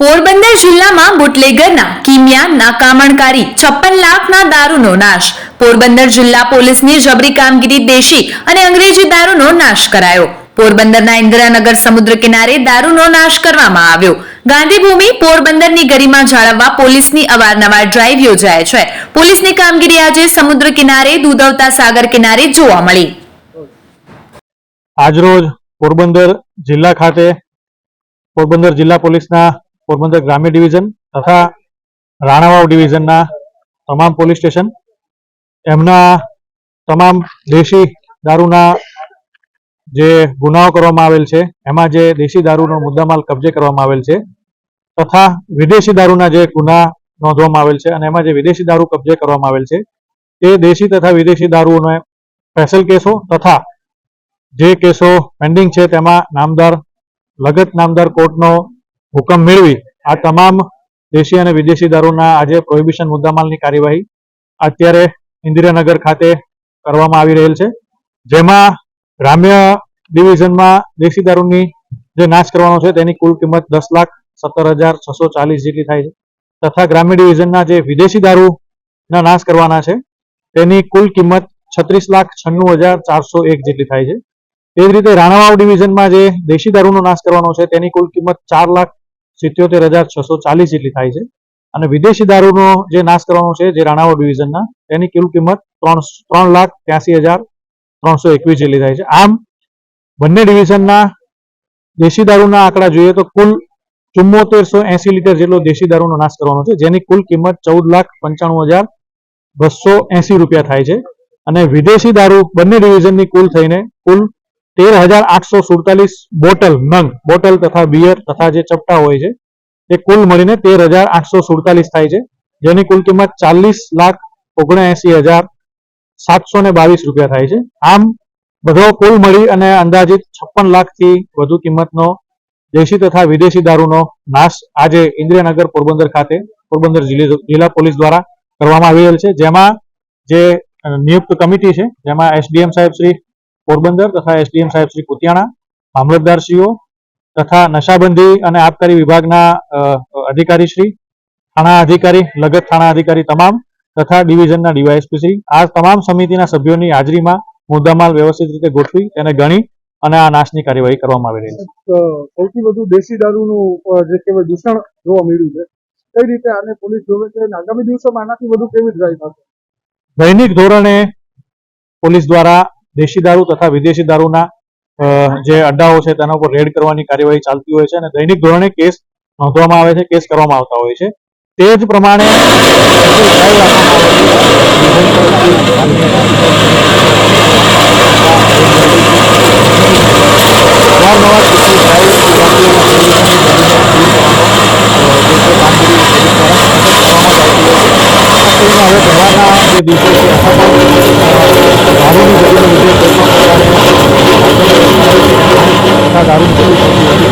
પોરબંદર જિલ્લામાં બુટલેગરના કિમિયા નાકામણકારી છપ્પન લાખના દારૂનો નાશ. પોરબંદર જિલ્લા પોલીસની જબરી કામગીરી દેશી અને અંગ્રેજી દારૂનો નાશ કરાયો. પોરબંદરના ઇન્દિરાનગર સમુદ્ર કિનારે દારૂનો નાશ કરવામાં આવ્યો. ગાંધીભૂમિ પોરબંદરની ગરિમા જાળવવા પોલીસની અવારનવાર ડ્રાઈવ યોજાય છે. પોલીસની કામગીરી આજે સમુદ્ર કિનારે, દૂધવતા સાગર કિનારે જોવા મળી. આજરોજ પોરબંદર જિલ્લા ખાતે, પોરબંદર જિલ્લા પોલીસના પોરબંદર ગ્રામ્ય ડિવિઝન તથા રાણાવાવ ડિવિઝનના તમામ પોલીસ સ્ટેશન. એમના તમામ દેશી દારૂના જે ગુનાઓ કરવામાં આવેલ છે, એમાં જે દેશી દારૂનો મુદ્દામાલ કબજે કરવામાં આવેલ છે, તથા વિદેશી દારૂના જે ગુના નોંધવામાં આવેલ છે અને એમાં જે વિદેશી દારૂ કબજે કરવામાં આવેલ છે, તે દેશી તથા વિદેશી દારૂઓને સ્પેશિયલ કેસો તથા જે કેસો પેન્ડિંગ છે, તેમાં નામદાર, લગત નામદાર કોર્ટનો હુકમ મેળવી આ તમામ દેશી અને વિદેશી દારૂના આજે પ્રોહિબિશન મુદ્દામાલની કાર્યવાહી અત્યારે ઇન્દિરાનગર ખાતે કરવામાં આવી રહેલ છે. જેમાં ગ્રામ્ય ડિવિઝનમાં દેશી દારૂની જે નાશ કરવાનો છે તેની કુલ કિંમત દસ લાખ સત્તર હજાર છસો ચાલીસ જેટલી થાય છે. તથા ગ્રામ્ય ડિવિઝનના જે વિદેશી દારૂના નાશ કરવાના છે તેની કુલ કિંમત છત્રીસ લાખ છન્નું હજાર ચારસો એક જેટલી થાય છે. તે જ રીતે રાણાવાવ ડિવિઝનમાં જે દેશી દારૂનો નાશ કરવાનો છે તેની કુલ કિંમત ચાર લાખ સિત્યોતેર હજાર છસો ચાલીસ જેટલી થાય છે. અને વિદેશી દારૂનો જે નાશ કરવાનો છે, જે રાણાવો ડિવિઝનના, તેની કુલ કિંમત ત્રણ ત્રણ લાખ ત્યાસી હજાર ત્રણસો એકવીસ જેટલી થાય છે. આમ, બંને ડિવિઝનના દેશી દારૂના આંકડા જોઈએ તો કુલ ચુમ્મોતેરસો એસી લીટર જેટલો દેશી દારૂનો નાશ કરવાનો છે, જેની કુલ કિંમત ચૌદ લાખ પંચાણું હજાર બસો એસી રૂપિયા થાય છે. અને વિદેશી દારૂ બંને ડિવિઝનની કુલ થઈને કુલ તેર હજાર આઠસો સુડતાલીસ બોટલ નંગ, બોટલ તથા બિયર તથા જે ચપટા હોય છે તે કુલ મળીને તેર હજાર આઠસો સુડતાલીસ થાય છે, જેની કુલ કિંમત ચાલીસ લાખ ઓગણએસી હજાર સાતસો ને બાવીસ રૂપિયા થાય છે. આમ બધો કુલ મળી અને અંદાજિત છપ્પન લાખથી વધુ કિંમતનો દેશી તથા વિદેશી દારૂનો નાશ આજે ઇન્દ્રિયાનગર પોરબંદર ખાતે, પોરબંદર જિલ્લા પોલીસ દ્વારા કરવામાં આવી રહેલ છે. જેમાં જે નિયુક્ત કમિટી છે, જેમાં એસડીએમ સાહેબ શ્રી પોરબંદર તથા એસડીએમ સાહેબ શ્રી કુતિયાણા મામલતદારશ્રીઓ તથા નશાબંધી અને આબકારી વિભાગના અધિકારી શ્રી થાણા અધિકારી લગત થાણા અધિકારી તમામ તથા ડિવિઝનના ડીવાયએસપી શ્રી. આ તમામ સમિતિના સભ્યોની હાજરીમાં મુદ્દામાલ વ્યવસ્થિત રીતે ગોઠવી તેને ગણી અને આ નાશની કાર્યવાહી કરવામાં આવી રહી છે. સૌથી વધુ દેશી દારૂનું જે કહેવાય દૂષણ જોવા મળ્યું છે કઈ રીતે આને પોલીસ જોવે છે આગામી દિવસોમાં આનાથી વધુ કેવી ડ્રાઈવ થશે દૈનિક ધોરણે પોલીસ દ્વારા દેશી દારૂ તથા વિદેશી દારૂના જે અડ્ડાઓ છે તેના ઉપર રેડ કરવાની કાર્યવાહી ચાલતી હોય છે અને દૈનિક ધોરણે કેસ નોંધવામાં આવે છે, કેસ કરવામાં આવતા હોય છે. તે જ પ્રમાણે ગવાના જે દિવસો છે દારૂની જરૂર લીધે દારૂ નીકળી હતી